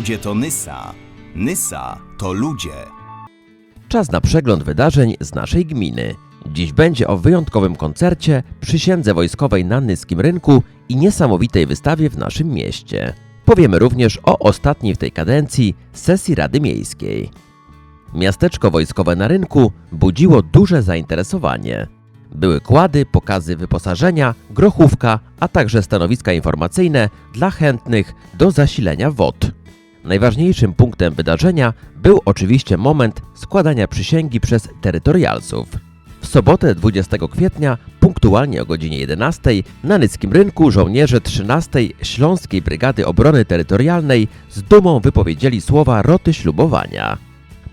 Ludzie to Nysa. Nysa to ludzie. Czas na przegląd wydarzeń z naszej gminy. Dziś będzie o wyjątkowym koncercie, przysiędze wojskowej na Nyskim Rynku i niesamowitej wystawie w naszym mieście. Powiemy również o ostatniej w tej kadencji sesji Rady Miejskiej. Miasteczko wojskowe na rynku budziło duże zainteresowanie. Były kłady, pokazy wyposażenia, grochówka, a także stanowiska informacyjne dla chętnych do zasilenia wod. Najważniejszym punktem wydarzenia był oczywiście moment składania przysięgi przez terytorialsów. W sobotę 20 kwietnia, punktualnie o godzinie 11, na Nyckim Rynku żołnierze 13 Śląskiej Brygady Obrony Terytorialnej z dumą wypowiedzieli słowa roty ślubowania.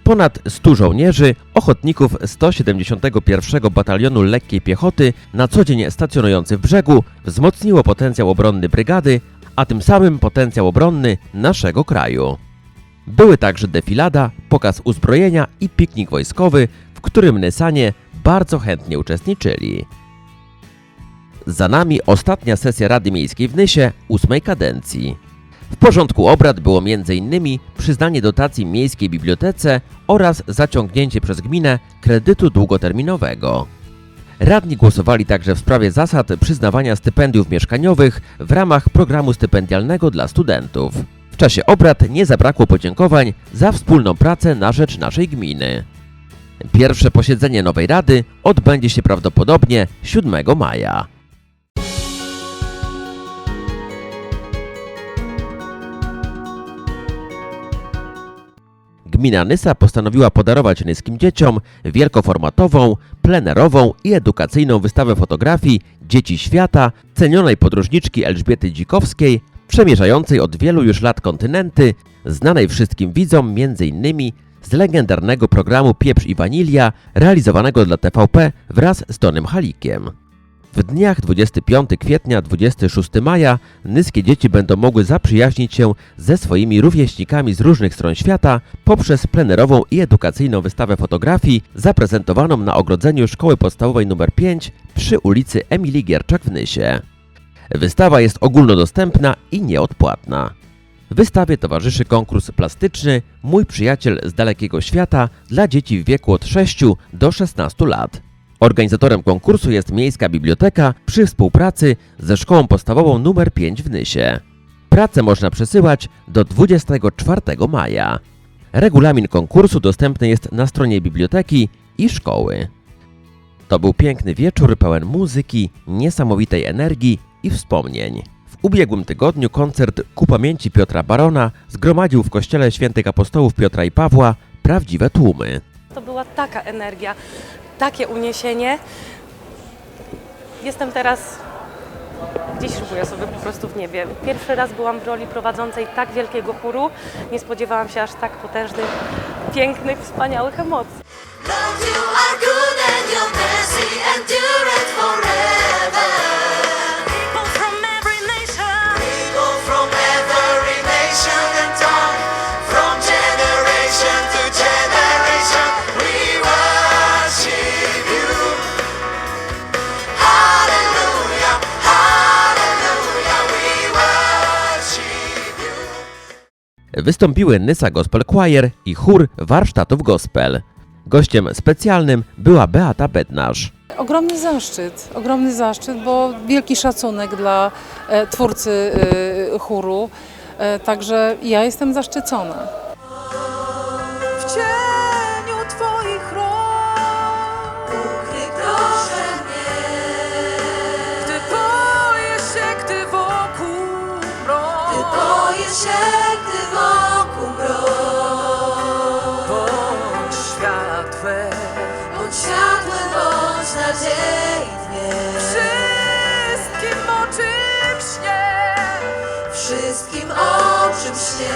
Ponad 100 żołnierzy, ochotników 171 Batalionu Lekkiej Piechoty, na co dzień stacjonujący w brzegu, wzmocniło potencjał obronny brygady, a tym samym potencjał obronny naszego kraju. Były także defilada, pokaz uzbrojenia i piknik wojskowy, w którym Nysanie bardzo chętnie uczestniczyli. Za nami ostatnia sesja Rady Miejskiej w Nysie ósmej kadencji. W porządku obrad było m.in. przyznanie dotacji Miejskiej Bibliotece oraz zaciągnięcie przez gminę kredytu długoterminowego. Radni głosowali także w sprawie zasad przyznawania stypendiów mieszkaniowych w ramach programu stypendialnego dla studentów. W czasie obrad nie zabrakło podziękowań za wspólną pracę na rzecz naszej gminy. Pierwsze posiedzenie nowej rady odbędzie się prawdopodobnie 7 maja. Gmina Nysa postanowiła podarować nyskim dzieciom wielkoformatową, plenerową i edukacyjną wystawę fotografii Dzieci Świata cenionej podróżniczki Elżbiety Dzikowskiej, przemierzającej od wielu już lat kontynenty, znanej wszystkim widzom m.in. z legendarnego programu Pieprz i Wanilia, realizowanego dla TVP wraz z Tonym Halikiem. W dniach 25 kwietnia 26 maja nyskie dzieci będą mogły zaprzyjaźnić się ze swoimi rówieśnikami z różnych stron świata poprzez plenerową i edukacyjną wystawę fotografii zaprezentowaną na ogrodzeniu Szkoły Podstawowej nr 5 przy ulicy Emilii Gierczak w Nysie. Wystawa jest ogólnodostępna i nieodpłatna. Wystawie towarzyszy konkurs plastyczny Mój przyjaciel z dalekiego świata dla dzieci w wieku od 6 do 16 lat. Organizatorem konkursu jest Miejska Biblioteka przy współpracy ze Szkołą Podstawową nr 5 w Nysie. Pracę można przesyłać do 24 maja. Regulamin konkursu dostępny jest na stronie biblioteki i szkoły. To był piękny wieczór pełen muzyki, niesamowitej energii i wspomnień. W ubiegłym tygodniu koncert ku pamięci Piotra Barona zgromadził w kościele świętych apostołów Piotra i Pawła prawdziwe tłumy. To była taka energia, takie uniesienie. Jestem teraz gdzieś szybuję sobie po prostu w niebie. Pierwszy raz byłam w roli prowadzącej tak wielkiego chóru. Nie spodziewałam się aż tak potężnych, pięknych, wspaniałych emocji. Wystąpiły Nysa Gospel Choir i chór warsztatów gospel. Gościem specjalnym była Beata Bednarz. Ogromny zaszczyt, ogromny zaszczyt, bo wielki szacunek dla e, twórcy e, chóru. E, także ja jestem zaszczycona. Wszystkim o czym.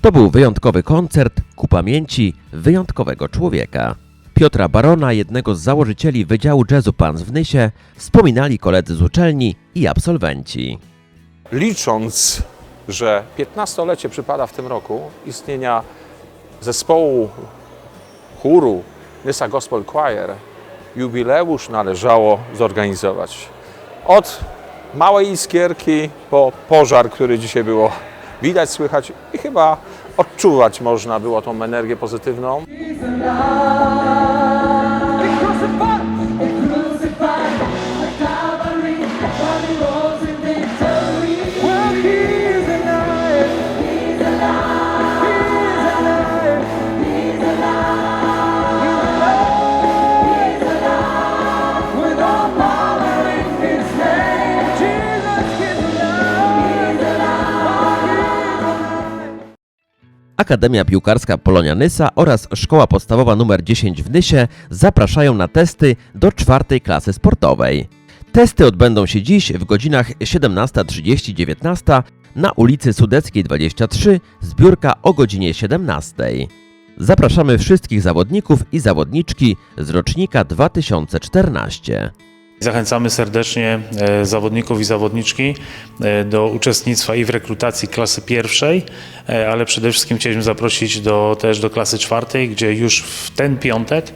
To był wyjątkowy koncert ku pamięci wyjątkowego człowieka. Piotra Barona, jednego z założycieli Wydziału Jazzu Pans w Nysie, wspominali koledzy z uczelni i absolwenci. licząc, że 15-lecie przypada w tym roku istnienia zespołu chóru Nysa Gospel Choir, jubileusz należało zorganizować. Od małej iskierki po pożar, który dzisiaj było widać, słychać i chyba odczuwać można było tą energię pozytywną. Akademia Piłkarska Polonia Nysa oraz Szkoła Podstawowa nr 10 w Nysie zapraszają na testy do czwartej klasy sportowej. Testy odbędą się dziś w godzinach 17.30-19 na ulicy Sudeckiej 23, zbiórka o godzinie 17. Zapraszamy wszystkich zawodników i zawodniczki z rocznika 2014. Zachęcamy serdecznie e, zawodników i zawodniczki e, do uczestnictwa i w rekrutacji klasy pierwszej, e, ale przede wszystkim chcieliśmy zaprosić do, też do klasy czwartej, gdzie już w ten piątek,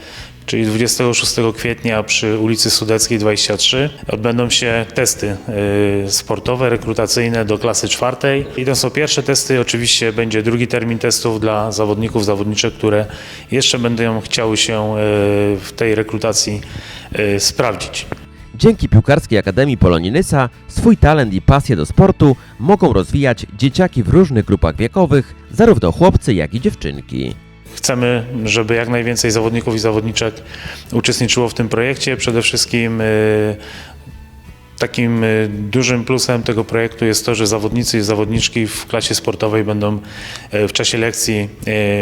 czyli 26 kwietnia przy ulicy Sudeckiej 23 odbędą się testy sportowe, rekrutacyjne do klasy czwartej. I to są pierwsze testy, oczywiście będzie drugi termin testów dla zawodników, zawodniczek, które jeszcze będą chciały się w tej rekrutacji sprawdzić. Dzięki Piłkarskiej Akademii Polonii Nysa swój talent i pasję do sportu mogą rozwijać dzieciaki w różnych grupach wiekowych, zarówno chłopcy, jak i dziewczynki. Chcemy, żeby jak najwięcej zawodników i zawodniczek uczestniczyło w tym projekcie. Przede wszystkim y, takim y, dużym plusem tego projektu jest to, że zawodnicy i zawodniczki w klasie sportowej będą y, w czasie lekcji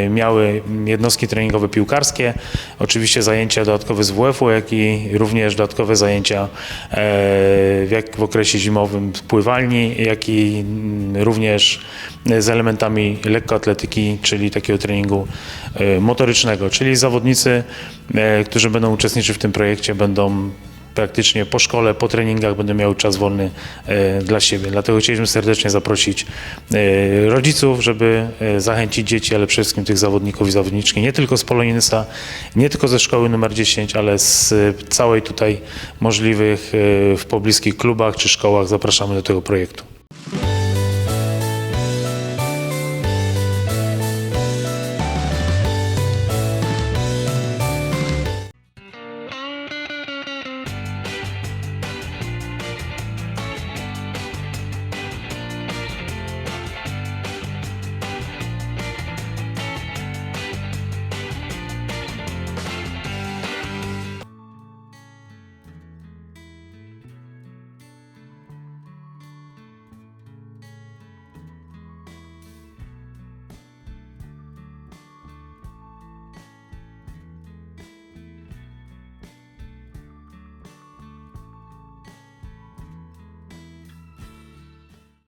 y, miały jednostki treningowe piłkarskie, oczywiście zajęcia dodatkowe z WF-u, jak i również dodatkowe zajęcia e, w, okresie zimowym w pływalni, jak i mm, również z elementami lekkoatletyki, czyli takiego treningu e, motorycznego, czyli zawodnicy, e, którzy będą uczestniczyć w tym projekcie będą praktycznie po szkole, po treningach będą miały czas wolny e, dla siebie. Dlatego chcieliśmy serdecznie zaprosić e, rodziców, żeby e, zachęcić dzieci, ale przede wszystkim tych zawodników i zawodniczki, nie tylko z Poloninysa, nie tylko ze szkoły numer 10, ale z całej tutaj możliwych w pobliskich klubach czy szkołach zapraszamy do tego projektu.